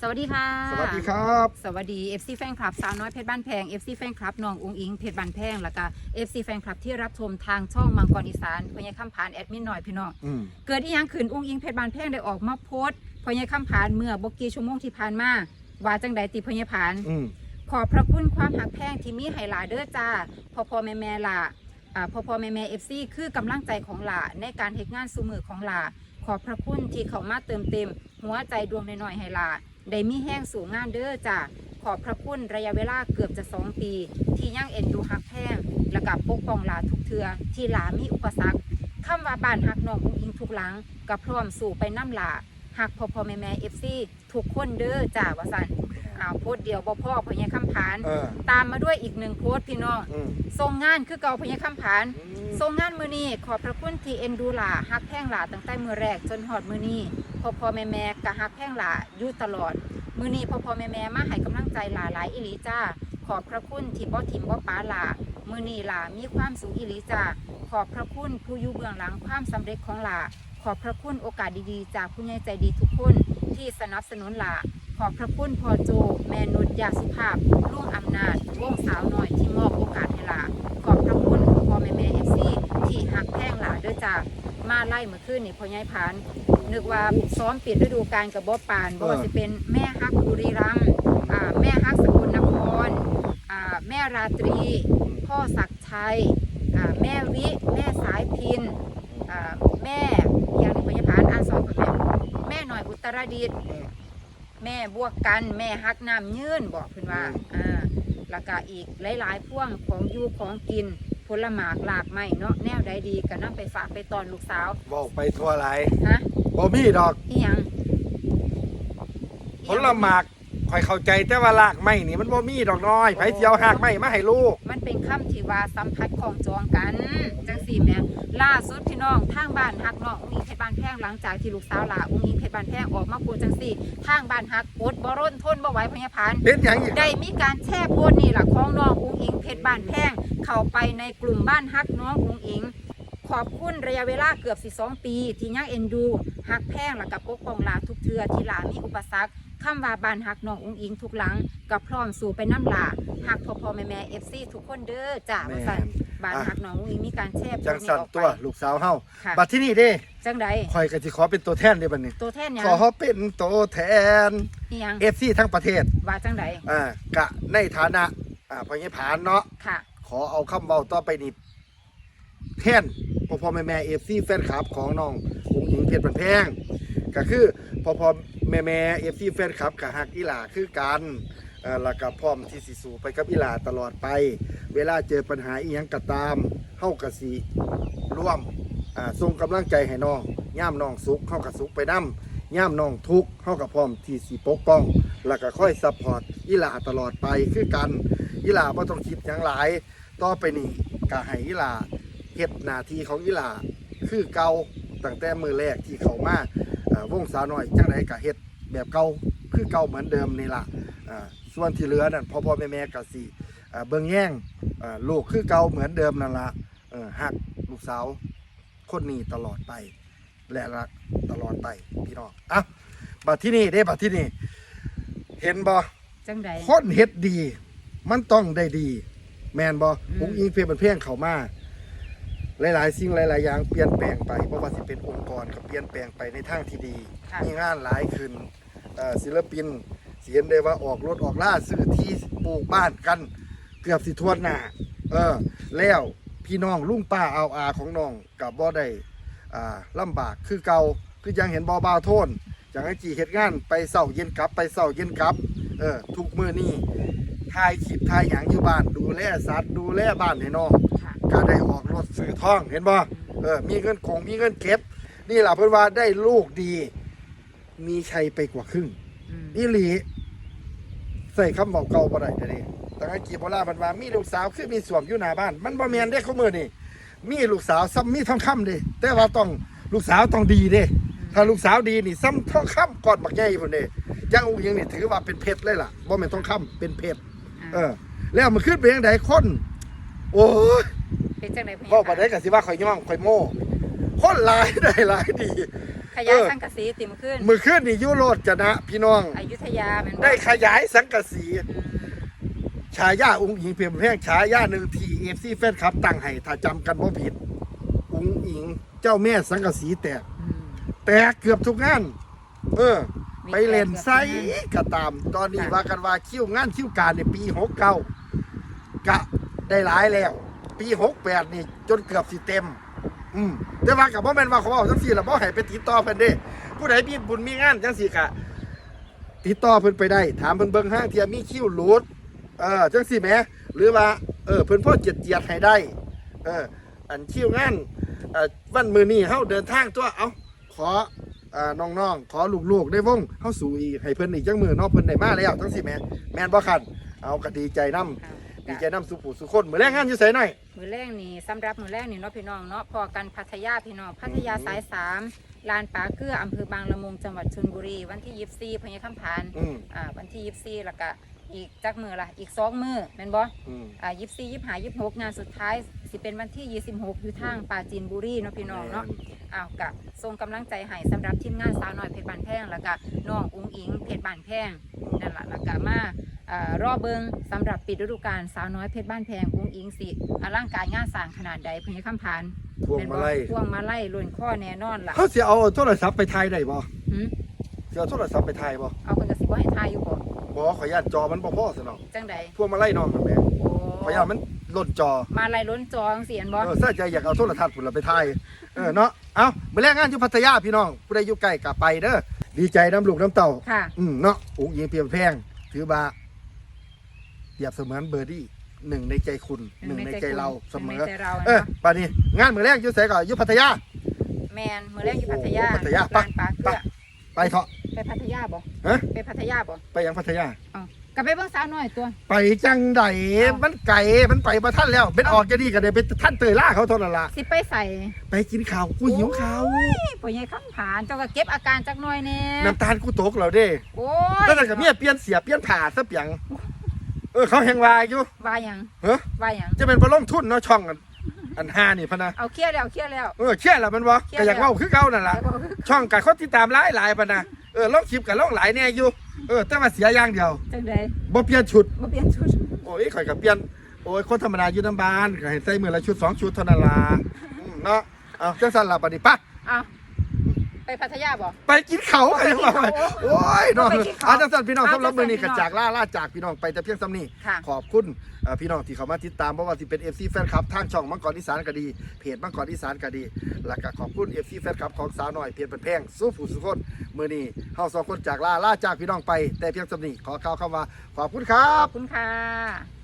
สวัสดีค่ะ สวัสดีครับ สวัสดี FC แฟนคลับสาวน้อยเพชรบ้านแพง FC แฟนคลับน้องอุงอิงเพชรบ้านแพงแล้วก็ FC แฟนคลับที่รับชมทางช่องมังกรอีสานพญาคำผานแอดมินหน่อยพี่น้องอืมเกิดอีหยังขึ้นอุงอิงเพชรบ้านแพงได้ออกมาโพสต์พญาคำผานเมื่อบกี่ชั่วโมงที่ผ่านมาว่าจังใดติพญาผาน อืม ขอบพระคุณความหักแพงที่มีให้หลาเด้อจ้าพอพอแม่แม่หลาอ่าพอพอแม่แม่เอฟซีคือกำลังใจของหลาในการเฮ็ดงานสูมือของหลาขอบพระคุณที่เขามาเติมเต็ม หัวใจดวงน้อยๆให้หลา ได้มีแห้งสู่งานเด้อจ้าขอบพระคุณระยะเวลาเกือบจะสองปี ที่ย่างเอ็นดูหักแห้งและกับปกป้องหลาทุกเทือที่หลามีอุปสรรคคำว่าบ้านหักน้องอุ้งอิงทุกหลังกับพร้อมสู่ไปน้ำหลาหักพอพอแม่แม่เอฟซีทุกคนเด้อจ้าว่าสัน อ้าวโพดเดียวบ่พ่อพญาคำผานเออตามมาด้วยอีกหนึ่งโพสต์พี่น้องอืมทรงงานคือเก่าพญาคำผานอืมทรงงานมือนี้ขอบพระคุณที่เอ็นดูหลาฮักแพงหลาตั้งแต่มือแรกจนหอดมือนี้พอพอแม่แม่กะฮักแพงหลาอยู่ตลอด มือนี้พอพอแม่แม่มาให้กำลังใจหลาหลายอิลีจ้า ขอบพระคุณที่บ่ถิ่มบ่ป้าหลามือนี้หลามีความสูงอิลีจ้าขอบพระคุณผู้อยู่เบื้องหลังความสำเร็จของหลาขอบพระคุณโอกาสดีๆ จากผู้ใหญ่ใจดีทุกคนที่สนับสนุนหลา ขอบพระคุณพ่อโจ แม่นุชยาสุภาพลุงอำนาจวงสาวหน่อยที่มอบโอกาสให้หลาขอบพระคุณพ่อแม่แม่เอฟซีที่หักแพงหลาด้วยจ้ามาไล่เมื่อคืนนี่พ่อใหญ่ผาน นึกว่าซ้อมปิดฤดูกาลกับบ่ปานบ่ว่าสิเป็นแม่ฮักบุรีรัมย์อ่าแม่ฮักสกลนครอ่าแม่ราตรี พ่อศักดิ์ชัยอ่าแม่วิ แม่สายพินอ่าแม่อย่างนี้พ่อใหญ่ผานอ่านสอนคนแม่แม่หน่อยอุตรดิตถ์อืม แม่บวกกันแม่ฮักน้ำยืนบอกเพิ่นว่าอืมอ่าแล้วก็อีกหลายๆพ่วงของอยู่ของกินผลหมากหลากไม้เนาะแนวใดดีก็นำไปฝากไปตอนลูกสาวบอกไปทั่วไหลายฮะบ่มีดอกอีหยังผลหมาก ข่อยเข้าใจแต่ว่าลากไม้นี่มันบ่มีดอกน้อยไผสิเอาหากไม้มาให้ลูก มันเป็นคำที่ว่าสัมผัสของจองกันจังสี่แหม่ล่าสุดพี่น้องทางบ้านฮักน้องอุ้งอิงเพชรบ้านแพงหลังจากที่ลูกสาวลาอุ้งอิงเพชรบ้านแพงออกมาพูดจังสี่ทางบ้านฮักอดบ่ร่นทนบ่ไหวพญาพานเป็นหยังอีกได้มีการแช่โพสต์นี่แหละของน้องอุ้งอิงเพชรบ้านแพงเข้าไปในกลุ่มบ้านฮักน้องอุ้งอิงขอบคุณระยะเวลาเกือบ 12 ปี ที่ยังเอ็นดูฮักแพงและกับปกป้องหลาทุกเทือที่หลามีอุปสรรค คำว่าบ้านฮักน้องอุ้งอิงทุกหลังกับพร้อมสู่ไปน้ำหลาฮักพ่อพ่อแม่แม่เอฟซีทุกคนเด้อจ้าแม่ ว่าสั่นบ้านฮักน้องอุ้งอิงมีการแช่โพจัสงต์นี้สั่นออกตัไปวลูกสาวเฮาค่ะบัดที่นี่เด้จังใดข่อยก็สิขอเป็นตัวแทนเด้บัดนี้ ตัวแทนหยังขอเป็นตัวแทน นี่ยัง FC ทั้งประเทศว่าจังใดอ่ากะในฐานะอ่าพ่อใหญ่ผานเนาะ ค่ะ ขอเอาคำเบาต่อไปนี้แทนพ่อพ่อแม่แม่เอฟซีแฟนคลับของน้องอุ้งอิงเพชรบันแพงก็คือพ่อพ่อ แม่แม่เอฟซีแฟนคลับกับฮักอีหลาคือกันแล้วก็พร้อมที่สิสู่ไปกับอีหลาตลอดไป เวลาเจอปัญหาอีหยังก็ตามเฮากะสิร่วมส่งกำลังใจให้น้องย่ามน้องสุขเฮากะสุขไปนํย่ามน้องทุกข์เฮาก็พร้อมที่สิปกป้อง แล้วก็ค่อยซัพพอร์ตอีหลาตลอดไปคือกันอีหลาบ่ต้องคิดหยังหลาย ต่อไปนี้ก็ให้อีหลาเฮ็ดหน้าที่ของอีหลาคือเก่าตั้งแต่มือแรกที่เขามา วงสาวน้อยจังไดก็เฮ็ดแบบเก่าคือเก่าเหมือนเดิมนี่ล่ะอ่าส่วนที่เหลือนั่นพ่อพ่อแม่แม่ก็สิเอ่อเบิ่งแย่งเอ่อลูกคือเก่าเหมือนเดิมนั่นล่ะเออฮักลูกสาวคนนี้ตลอดไป และรักตลอดไปพี่น้องอะบัดที่นี่เด้บัดที่นี่ เห็นบ่จังใดคนเฮ็ดดี มันต้องได้ดี แมนบออืมผมอิงเพียงเป็นเพียงเขามา หลายๆ สิ่งหลาย ๆ อย่างเปลี่ยนแปลงไปเพราะว่าสิเป็นองค์กรก็เปลี่ยนแปลงไปในทางที่ดี ค่ะ มีงานหลายขึ้นเอ่อศิลปินเสียนได้ว่าออกรถออกล่าซื้อที่ปลูกบ้านกัน เกือบสิทวนหน้าเออ แล้วพี่น้องลุงป้าเอาอาของน้องกับบ่ได้อ่าลำบากคือเก่าคือยังเห็นบ่บาวโทนอย่างไอจีเฮ็ดงานไปเศร้าเย็นกลับ ไปเศร้าเย็นกลับเออทุกมื้อนี้ ถ่ายคลิปถ่ายหยังอยู่บ้านดูแลสัตว์ดูแลบ้านให้น้องค่ะ ก็ได้ออกรถสื่อท่องเห็นบ่เออมีเงินคงมีเงินเก็บ นี่ล่ะเพิ่นว่าได้ลูกดี มีชัยไปกว่าครึ่งอืมอีหลีใส่คำบอกเก่าบ่ได้เดี๋ยวนี้ตั้งแต่กี่โบราณมันว่ามีลูกสาวคือมีสวมอยู่หน้าบ้าน มันบ่แม่นเด้เขามือนี่มีลูกสาวซ้ำมีทองคำเด้แต่ว่าต้องลูกสาวต้องดีเด้ถ้าลูกสาวดีนี่ซ้ำทองคำก่อนบักใหญ่พุ่นเด้ยังอุ้งยังนี่ถือว่าเป็นเพชรเลยล่ะบ่แม่นทองคำเป็นเพชรเออ แล้วมันขึ้นไปยังไดคน โอ้ย เป็นจังใดพญาเว้าบ่ได้ก็สิว่าข่อยย่องข่อยโม่คนหลายได้หลายดีขยายเออสังกะสีติมขึ้นมือขึ้นนี่ยุโรดจะนะพี่น้องอยุธยาแมันบ่ได้ขยายสังกะสีอืมฉายาองค์หญิงเพียงแพงฉายาหนึ่งทีเอฟซีแฟนคลับตั้งให้ถ้าจำกันบ่ผิดองค์หญิงเจ้าแม่สังกะสีแตกอืมแตกเกือบทุกงาน เออมีไปเล่นไซแตกเกือบทุกงานก็ตาม ตอนนี้ค่ะว่ากันว่าคิวงานคิวการในปีหกเก้ากะได้หลายแล้ว ปีหกแปดนี่ จนเกือบสิเต็ม อืมแต่ว่ากับพ่อแม่นว่าเขาบอกจังสี่ละบ่ให้ไปติดต่อเพิ่นเด้ ผู้ใดมีบุญมีงานจังสี่กะ ติดต่อเพิ่นไปได้ ถามเพิ่นเบิ่งห้างเทียมีคิวหลุดเออจังสี่แหมหรือว่าเออเพิ่นพ่อเจียดเจียดให้ได้ เออ อันคิวงานเอ่อวันมือนี้เฮาเดินทางตัวเอาขออ่าน้องๆขอลูกๆได้วงเฮาสู่อีกให้เพิ่นอีกจังมือเนาะเพิ่นได้มาแล้วจังสี่แหมแม่นบ่คันเอาก็ดีใจนํค่ะ ดีใจนํสุผู้สุคนมื้อแรงงานอยู่ไสหน่อยมือแรกนี่สำหรับมือแรกนี่เนาะพี่น้องเนาะพอกันพัทยาพี่น้องพัทยาสายสามลานป่าเกลืออำเภอบางละมุงจังหวัดชลบุรี วันที่ยี่สี่พญาคำพานอืมอ่าวันที่ยี่สี่แล้วก็อีกจักมือละอีกสองมือแม่นบ่อืมอ่ายี่สี่ยี่ห้ายี่หกงานสุดท้ายสิเป็นวันที่ยี่สิบหกอยู่ทางปราจีนบุรีเนาะพี่น้องเนาะอ้าวกะส่งกำลังใจให้สำหรับทีมงานสาวน้อยเพชรบานแพงแล้วก็น้องอุ้งอิงเพชรบานแพงนั่นแหละแล้วก็มาอ่า รอเบิงสำหรับปิดฤดูกาลสาวน้อยเพชรบ้านแพงอุ้งอิงสิอลังการงานสร้างขนาดใดพญาคำพานพวงมาลัยพวงมาไล่ล้วนข้อแน่นอนล่ะเขาสิเอาโทรศัพท์ไปถ่ายได้บ่หืมสิเอาโทรศัพท์ไปถ่ายบ่เอาคนกระสิบว่าให้ทายอยู่บ่บ่ขออนุญาตจอมันบ่พอซะเนาะจังใดพวงมาลัยน้องนั่นแหละโอ้ขออนุญาตมันหล่นจอ มาไล่ล้นจองเสียนบ่เออใส่ใจอยากเอาโทรทัศน์พุ่นละไปถ่ายเออเนาะเอามื้อแรกงานอยู่พัทยาพี่น้องผู้ใดอยู่ใกล้ก็ไปเด้อดีใจน้ำลูกน้ำเต้าค่ะอืมเนาะอุ้งยิงเพียงแพงถือว่า เปรียบเสมือนเบอร์ดี้หนึ่งในใจคุณหนึ่งในใจเราเสมหนึ่องในใจเราเออเนาะป่านนี้งานมื้อแรกอยู่ไสก็อยู่พัทยา แมนมือแรกอยู่พัทยาโอ้พัทยาลานปลาเกลือไปเถอะไปพัทยาบ่ฮะไปพัทยาบ่ไปยังพัทยา เอ้าก็ไปเบิ่งสาวน้อยตัว ไปจังไดเอ้ามั มันไก่มันไปประท่านแล้วเป็นออกจะดีกันเลยเป็นท่านเตยล่าเขาเท่านั้นละสิไปใส่ไปกินข้าวกูหิวข้าวพ่อใหญ่คำผานเจ้าก็เก็บอาการจักหน่อยแน่น้ำตาลกูตกแล้วเด้โอ้ยแล้วแต่กับเมียเปลี่ยนเสียเปลี่ยนผ่าซะเปียง เออเขาแหงวายอยู่ว่าหยังเฮ้อว่าหยังจะเป็นปลาล่งทุนเนาะช่องอันอันห้านี่พะนะเอาเครียดแล้วเครียดแล้ว เออเชี่ยละมันวะเครียดก็อยากแล้วเว่าคือเก่านั่นล่ะแล้วก็ช่องกับคนที่ตามหลายหลายๆพะนะเออล่องคลิปกับล่องหลายแน่อยู่เออแต่ว่าเสียอย่างเดียวจังไดบ่เปลี่ยนชุดมาเปลี่ยนชุดโอ้ยข่อยกับเปลี่ยนโอ้ยคนธรรมดาอยู่น้ำบานก็ให้ใส่มือละชุดสองชุดเท่านั้นล่ะอืมเนาะเอาจังสันล่ะปฏิปะ เอา ไปพัทยาบ่ ไปกินเขาไอ้ว่าไปกินเขาโอ้ยน้องไปกินเขาอาจังสันพี่น้องเอาสำหรับมือนี้จักงสันพี่น้องจากล่าล่าจากพี่น้องไปแต่เพียงสำนี้ค่ะขอบคุณเอ่อพี่น้องที่เขามาติดตามเพราะว่าที่เป็น FC แฟนคลับทางช่องมังกรอีสานก็ดีเพจมังกรอีสานก็ดี แล้วก็ขอบคุณ FC แฟนคลับของสาวน้อยเพียรเป็นแพงสู้ผู้สุขคนมือนี้เฮาสองคนจากล่าล่าจากพี่น้องไปแต่เพียงสำนี้ขอข่าวเข้ามาขอบคุณครัขบ อบคุณค่ะ